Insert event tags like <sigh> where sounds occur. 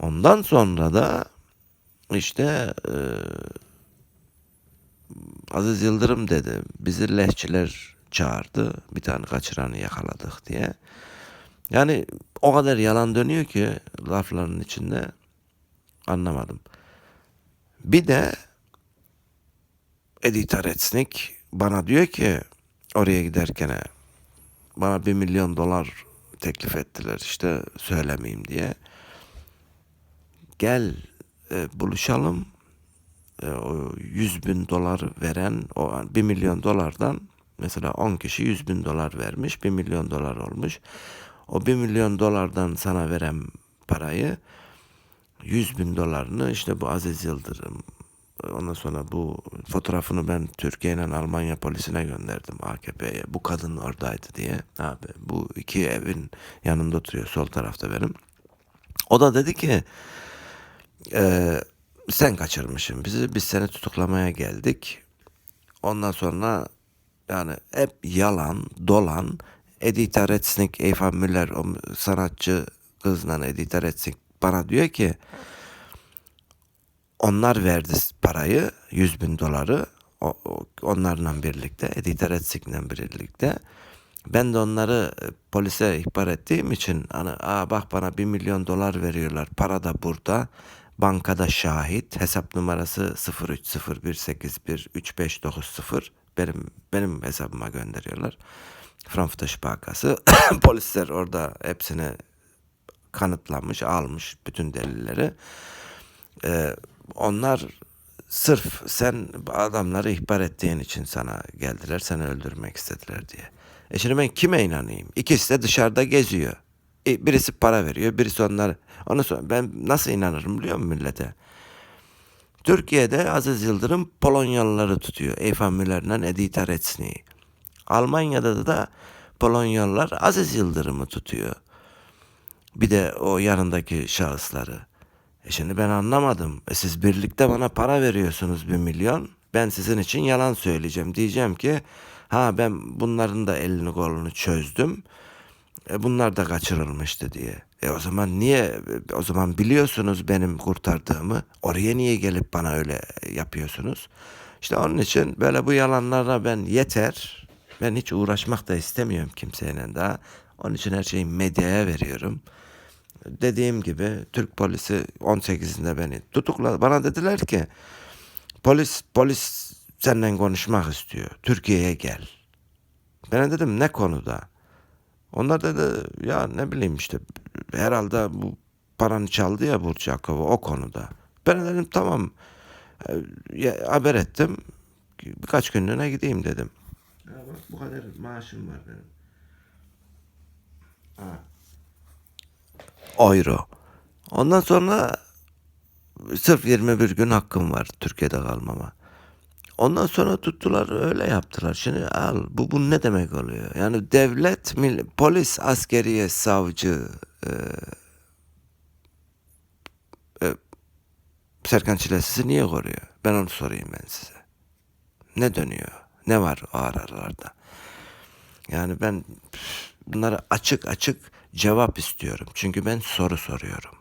Ondan sonra da işte e, Aziz Yıldırım dedi bizi lehçiler çağırdı bir tane kaçıranı yakaladık diye. Yani o kadar yalan dönüyor ki lafların içinde anlamadım. Bir de Edita Retsnik bana diyor ki oraya giderken bana bir milyon dolar teklif ettiler işte söylemeyeyim diye. Gel e, buluşalım. E, o 100 bin dolar veren o 1 milyon dolardan mesela 10 kişi 100 bin dolar vermiş 1 milyon dolar olmuş. O 1 milyon dolardan sana veren parayı 100 bin dolarını işte bu Aziz Yıldırım ondan sonra bu fotoğrafını ben Türkiye ile Almanya polisine gönderdim AKP'ye. Bu kadın oradaydı diye. Abi bu iki evin yanında oturuyor sol tarafta benim. O da dedi ki "Ee, sen kaçırmışsın bizi biz seni tutuklamaya geldik. Ondan sonra yani hep yalan, dolan. Edita Retsnik, Eva Müller, o sanatçı kızla Edita Retsnik bana diyor ki onlar verdi parayı 100 bin doları o, onlarla birlikte Edita Retsik'le birlikte ben de onları polise ihbar ettiğim için hani Aa, bak bana 1 milyon dolar veriyorlar para da burada bankada şahit hesap numarası 0301813590 benim benim hesabıma gönderiyorlar Frankfurter Sparkasse <coughs> polisler orada hepsini kanıtlamış almış bütün delilleri ee, onlar sırf sen adamları ihbar ettiğin için sana geldiler, seni öldürmek istediler diye. E şimdi ben kime inanayım? İkisi de dışarıda geziyor. E, birisi para veriyor, birisi onlar. Onu sonra ben nasıl inanırım biliyor musun millete? Türkiye'de Aziz Yıldırım Polonyalıları tutuyor. Eva Müller'le Edita Retsnik'i. Almanya'da da Polonyalılar Aziz Yıldırım'ı tutuyor. Bir de o yanındaki şahısları. E şimdi ben anlamadım. E siz birlikte bana para veriyorsunuz bir milyon. Ben sizin için yalan söyleyeceğim. Diyeceğim ki ha ben bunların da elini kolunu çözdüm. E bunlar da kaçırılmıştı diye. E o zaman niye o zaman biliyorsunuz benim kurtardığımı oraya niye gelip bana öyle yapıyorsunuz? İşte onun için böyle bu yalanlara ben yeter. Ben hiç uğraşmak da istemiyorum kimseyle daha. Onun için her şeyi medyaya veriyorum. Dediğim gibi Türk polisi 18'inde beni tutukladı. Bana dediler ki polis polis seninle konuşmak istiyor. Türkiye'ye gel. Ben dedim ne konuda? Onlar dedi ya ne bileyim işte herhalde bu paranı çaldı ya Burç Yakov'u o konuda. Ben dedim tamam e, ya, haber ettim. Birkaç günlüğüne gideyim dedim. Ya bak bu kadar maaşım var benim. Ha. Euro. Ondan sonra sırf 21 gün hakkım var Türkiye'de kalmama. Ondan sonra tuttular öyle yaptılar. Şimdi al bu, bu ne demek oluyor? Yani devlet, mil- polis, askeriye, savcı, e, e, Serkan Çilesi'si niye koruyor? Ben onu sorayım ben size. Ne dönüyor? Ne var o aralarda? Yani ben bunlara açık açık cevap istiyorum. Çünkü ben soru soruyorum.